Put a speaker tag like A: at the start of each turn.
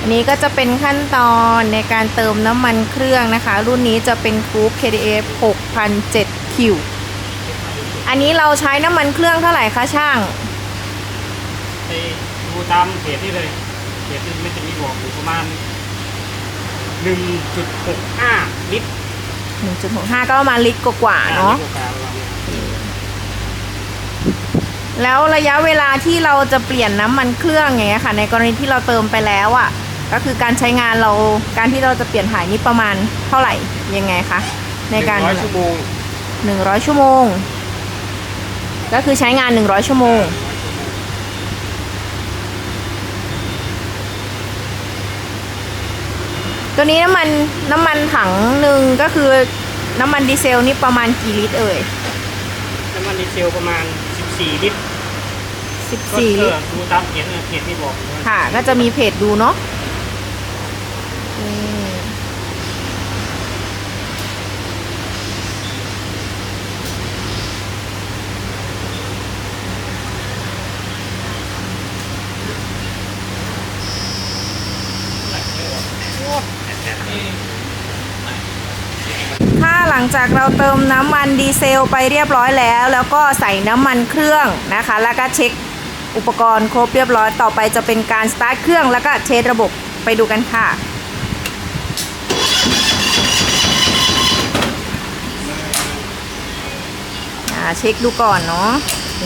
A: อันนี้ก็จะเป็นขั้นตอนในการเติมน้ำมันเครื่องนะคะ รุ่นนี้จะเป็นคูป KDF 6007 Q อันนี้เราใช้น้ำมันเครื่องเท่าไหร่คะช่าง
B: ไปดูตามเพจนี่เลยเพจที่ไม่จะมีบอกอยู่ประมาณ 1.65 ลิตร
A: 1.65 ก็ประมาณลิตรกว่าๆเนาะ
B: ลิตรกว่า
A: แล้วระยะเวลาที่เราจะเปลี่ยนน้ำมันเครื่องอย่างเงี้ยค่ะ ในกรณีที่เราเติมไปแล้วอะ่ะ ก็คือการใช้งานเราการที่เราจะเปลี่ยนถ่ายนี่ประมาณเท่าไหร่ยังไงคะในการ
B: 100ชั่วโมง
A: 100ชั่วโมง ก็คือใช้งาน100ชั่วโมง ตัวนี้น้ำมันน้ำมันถังหนึ่งก็คือน้ำมันดีเซลนี่ประมาณกี่ลิตรเอ่ย
B: น้ำมันดีเซลประมาณ 14 ลิตร ก็
A: 14ลิตร
B: ดูตามเพจนะเพจที่บอกอยู่ว่า
A: ค่ะ ก็จะมีเพจดูเนาะนี่ถ้าหลังจากเราเติมน้ำมันดีเซลไปเรียบร้อยแล้ว แล้วก็ใส่น้ำมันเครื่องนะคะ แล้วก็เช็ค อุปกรณ์ครบเรียบร้อยต่อไปจะเป็นการสตาร์ทเครื่องแล้วก็เช็ดระบบไปดูกันค่ะอ่าเช็คดูก่อนเนาะโอเค